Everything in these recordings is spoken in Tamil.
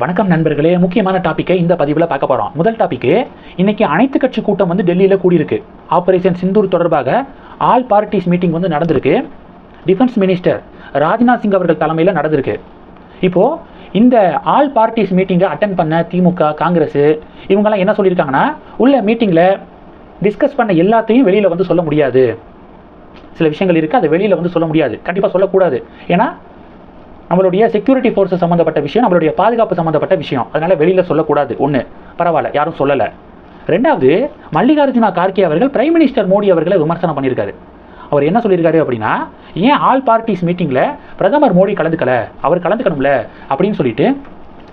வணக்கம் நண்பர்களே முக்கியமான டாப்பிக்கை இந்த பதிவில் பார்க்க போகிறோம் முதல் டாப்பிக்கு இன்னைக்கு அனைத்து கட்சி கூட்டம் வந்து டெல்லியில் கூடியிருக்கு. ஆபரேஷன் சிந்தூர் தொடர்பாக ஆல் பார்ட்டிஸ் மீட்டிங் வந்து நடந்திருக்கு. டிஃபென்ஸ் மினிஸ்டர் ராஜ்நாத் சிங் அவர்கள் தலைமையில் நடந்திருக்கு. இப்போது இந்த ஆல் பார்ட்டிஸ் மீட்டிங்கை அட்டன் பண்ண திமுக காங்கிரஸ் இவங்கெல்லாம் என்ன சொல்லியிருக்காங்கன்னா உள்ள மீட்டிங்கில் டிஸ்கஸ் பண்ண எல்லாத்தையும் வெளியில் வந்து சொல்ல முடியாது. சில விஷயங்கள் இருக்குது அதை வெளியில் வந்து சொல்ல முடியாது. கண்டிப்பாக சொல்லக்கூடாது. ஏன்னா நம்மளுடைய செக்யூரிட்டி ஃபோர்ஸஸ் சம்மந்தப்பட்ட விஷயம் நம்மளுடைய பாதுகாப்பு சம்மந்தப்பட்ட விஷயம். அதனால் வெளியில் சொல்லக்கூடாது. ஒன்று பரவாயில்ல யாரும் சொல்லலை. ரெண்டாவது மல்லிகார்ஜுனா கார்கே அவர்கள் பிரைம் மினிஸ்டர் மோடி அவர்களை விமர்சனம் பண்ணியிருக்காரு. அவர் என்ன சொல்லியிருக்காரு அப்படின்னா ஏன் ஆல் பார்ட்டிஸ் மீட்டிங்கில் பிரதமர் மோடி கலந்துக்கல? அவர் கலந்துக்கணும்ல? அப்படின்னு சொல்லிட்டு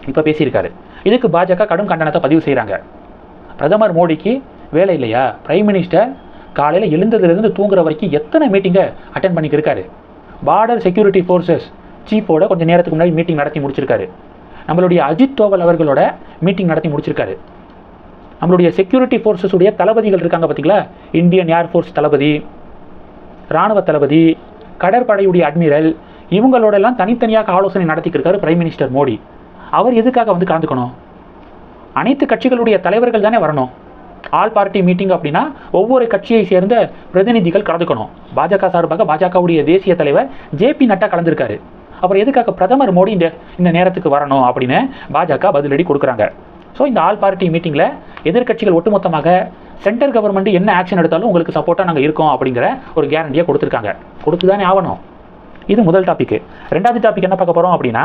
இப்போ பேசியிருக்காரு. இதுக்கு பாஜக கடும் கண்டனத்தை பதிவு செய்கிறாங்க பிரதமர் மோடிக்கு வேலை இல்லையா? பிரைம் மினிஸ்டர் காலையில் எழுந்ததுலேருந்து தூங்குற வரைக்கும் எத்தனை மீட்டிங்கை அட்டன் பண்ணிக்கிருக்காரு? பார்டர் செக்யூரிட்டி ஃபோர்ஸஸ் சீஃபோட கொஞ்சம் நேரத்துக்கு முன்னாடி மீட்டிங் நடத்தி முடிச்சிருக்காரு. நம்மளுடைய அஜித் தோவல் அவர்களோட மீட்டிங் நடத்தி முடிச்சிருக்காரு. நம்மளுடைய செக்யூரிட்டி ஃபோர்ஸஸுடைய தளபதிகள் இருக்காங்க பார்த்தீங்களா இந்தியன் ஏர்ஃபோர்ஸ் தளபதி இராணுவ தளபதி கடற்படையுடைய அட்மிரல் இவங்களோடெல்லாம் தனித்தனியாக ஆலோசனை நடத்திக்கிருக்காரு பிரைம் மினிஸ்டர் மோடி. அவர் எதுக்காக வந்து கலந்துக்கணும்? அனைத்து கட்சிகளுடைய தலைவர்கள் தானே வரணும். ஆல் பார்ட்டி மீட்டிங் அப்படின்னா ஒவ்வொரு கட்சியை சேர்ந்த பிரதிநிதிகள் கலந்துக்கணும். பாஜக சார்பாக பாஜகவுடைய தேசிய தலைவர் ஜேபி நட்டா கலந்துருக்காரு. அப்புறம் எதுக்காக பிரதமர் மோடி இந்த இந்த நேரத்துக்கு வரணும் அப்படின்னு பாஜக பதிலடி கொடுக்குறாங்க. ஸோ இந்த ஆல் பார்ட்டி மீட்டிங்கில் எதிர்க்கட்சிகள் ஒட்டுமொத்தமாக சென்ட்ரல் கவர்மெண்ட் என்ன ஆக்ஷன் எடுத்தாலும் உங்களுக்கு சப்போர்ட்டாக நாங்கள் இருக்கோம் அப்படிங்கிற ஒரு கேரண்டியை கொடுத்துருக்காங்க. கொடுத்து தானே ஆகணும். இது முதல் டாபிக் ரெண்டாவது டாபிக் என்ன பார்க்க போகிறோம் அப்படின்னா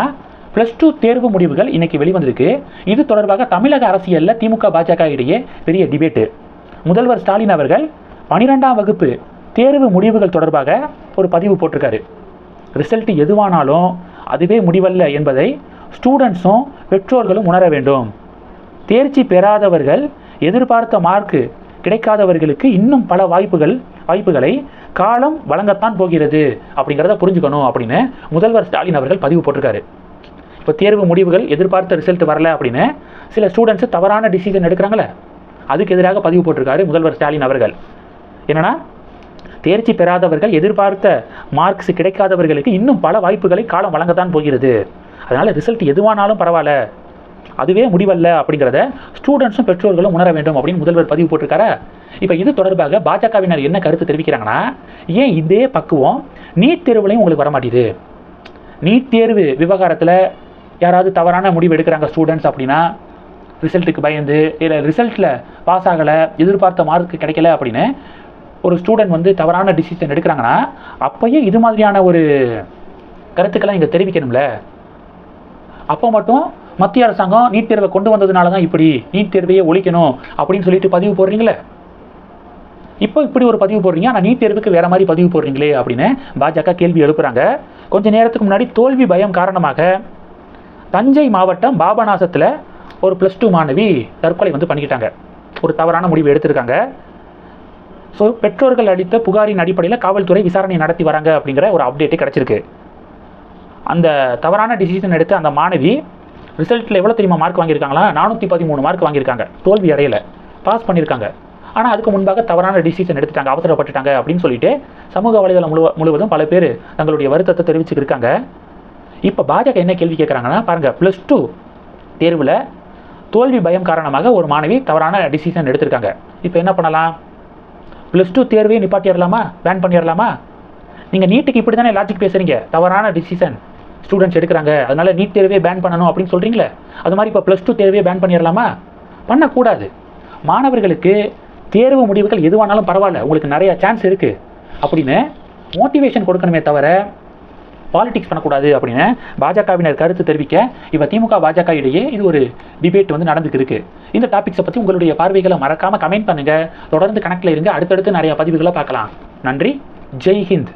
ப்ளஸ் டூ தேர்வு முடிவுகள் இன்னைக்கு வெளிவந்திருக்கு. இது தொடர்பாக தமிழக அரசியலில் திமுக பாஜக இடையே பெரிய டிபேட்டு முதல்வர் ஸ்டாலின் அவர்கள் பனிரெண்டாம் வகுப்பு தேர்வு முடிவுகள் தொடர்பாக ஒரு பதிவு போட்டிருக்காரு. ரிசல்ட் எதுவானாலும் அதுவே முடிவல்ல என்பதை ஸ்டூடெண்ட்ஸும் பெற்றோர்களும் உணர வேண்டும். தேர்ச்சி பெறாதவர்கள் எதிர்பார்த்த மார்க்கு கிடைக்காதவர்களுக்கு இன்னும் பல வாய்ப்புகள் வாய்ப்புகளை காலம் வழங்கத்தான் போகிறது அப்படிங்கிறத புரிஞ்சுக்கணும் அப்படின்னு முதல்வர் ஸ்டாலின் அவர்கள் பதிவு போட்டிருக்காரு. இப்போ தேர்வு முடிவுகள் எதிர்பார்த்த ரிசல்ட் வரல அப்படின்னு சில ஸ்டூடெண்ட்ஸ் தவறான டிசிஷன் எடுக்கிறாங்களே. அதுக்கு எதிராக பதிவு போட்டிருக்காரு முதல்வர் ஸ்டாலின் அவர்கள். என்னன்னா தேர்ச்சி பெறாதவர்கள் எதிர்பார்த்த மார்க்ஸ் கிடைக்காதவர்களுக்கு இன்னும் பல வாய்ப்புகளை காலம் வழங்கத்தான் போகிறது. அதனால் ரிசல்ட் எதுவானாலும் பரவாயில்ல. அதுவே முடிவல்ல அப்படிங்கிறத ஸ்டூடெண்ட்ஸும் பெற்றோர்களும் உணர வேண்டும் அப்படின்னு முதல்வர் பதிவு போட்டிருக்காரா? இப்போ இது தொடர்பாக பாஜகவினர் என்ன கருத்து தெரிவிக்கிறாங்கன்னா ஏன் இதே பக்குவம் நீட் தேர்வுலையும் உங்களுக்கு வரமாட்டேது? நீட் தேர்வு விவகாரத்தில் யாராவது தவறான முடிவு எடுக்கிறாங்க ஸ்டூடெண்ட்ஸ் அப்படின்னா ரிசல்ட்டுக்கு பயந்து இல்லை ரிசல்ட்டில் பாஸ் ஆகலை எதிர்பார்த்த மார்க் கிடைக்கல அப்படின்னு ஒரு ஸ்டூடெண்ட் வந்து தவறான டிசிஷன் எடுக்கிறாங்கன்னா அப்போயே இது மாதிரியான ஒரு கருத்துக்கெல்லாம் இங்கே தெரிவிக்கணும்ல? அப்போ மட்டும் மத்திய அரசாங்கம் நீட் தேர்வை கொண்டு வந்ததுனால தான் இப்படி நீட் தேர்வையே ஒழிக்கணும் அப்படின்னு சொல்லிட்டு பதிவு போடுறீங்களே? இப்போ இப்படி ஒரு பதிவு போடுறீங்க ஆனால் நீட் தேர்வுக்கு வேற மாதிரி பதிவு போடுறீங்களே அப்படின்னு பாஜக கேள்வி எழுப்புறாங்க. கொஞ்ச நேரத்துக்கு முன்னாடி தோல்வி பயம் காரணமாக தஞ்சை மாவட்டம் பாபநாசத்தில் ஒரு ப்ளஸ் டூ மாணவி தற்கொலை வந்து பண்ணிக்கிட்டாங்க. ஒரு தவறான முடிவு எடுத்திருக்காங்க. ஸோ பெற்றோர்கள் அளித்த புகாரின் அடிப்படையில் காவல்துறை விசாரணை நடத்தி வராங்க அப்படிங்கிற ஒரு அப்டேட்டே கிடச்சிருக்கு. அந்த தவறான டிசிஷன் எடுத்த அந்த மாணவி ரிசல்ட்டில் எவ்வளோ தெரியுமா மார்க் வாங்கியிருக்காங்களா? நானூற்றி பதிமூணு மார்க் வாங்கியிருக்காங்க. தோல்வி அடையல. பாஸ் பண்ணியிருக்காங்க. ஆனால் அதுக்கு முன்பாக தவறான டிசிஷன் எடுத்துட்டாங்க அவசரப்பட்டுட்டாங்க அப்படின்னு சொல்லிட்டு சமூக வலைதளம் முழுவ முழுவதும் பல பேர் தங்களுடைய வருத்தத்தை தெரிவிச்சுக்கிருக்காங்க இப்போ பாஜக என்ன கேள்வி கேட்குறாங்கன்னா பாருங்கள் ப்ளஸ் டூ தேர்வில் தோல்வி பயம் காரணமாக ஒரு மாணவி தவறான டிசிஷன் எடுத்திருக்காங்க. இப்போ என்ன பண்ணலாம்? ப்ளஸ் டூ தேர்வையும் நிப்பாட்டிடலாமா? பேன் பண்ணிடலாமா? நீங்கள் நீட்டுக்கு இப்படி தானே லாஜிக் பேசுகிறீங்க தவறான டிசிஷன் ஸ்டூடெண்ட்ஸ் எடுக்கிறாங்க. அதனால் நீட் தேர்வே பேன் பண்ணணும் அப்படின்னு சொல்கிறீங்களே அது மாதிரி இப்போ ப்ளஸ் டூ தேர்வே பேன் பண்ணிடலாமா? பண்ணக்கூடாது. மாணவர்களுக்கு தேர்வு முடிவுகள் எதுவானாலும் பரவாயில்ல. உங்களுக்கு நிறையா சான்ஸ் இருக்குது அப்படின்னு மோட்டிவேஷன் கொடுக்கணுமே தவிர பாலிடிக்ஸ் பண்ணக்கூடாது அப்படின்னு பாஜகவினர் கருத்து தெரிவிக்க இப்போ திமுக பாஜக இடையே இது ஒரு டிபேட் வந்து நடந்துட்டு இருக்கு இந்த டாபிக்ஸை பற்றி உங்களுடைய பார்வைகளை மறக்காமல் கமெண்ட் பண்ணுங்கள் தொடர்ந்து கணக்கில் இருங்க. அடுத்தடுத்து நிறைய பதிவுகளை பார்க்கலாம். நன்றி. ஜெய் ஹிந்த்.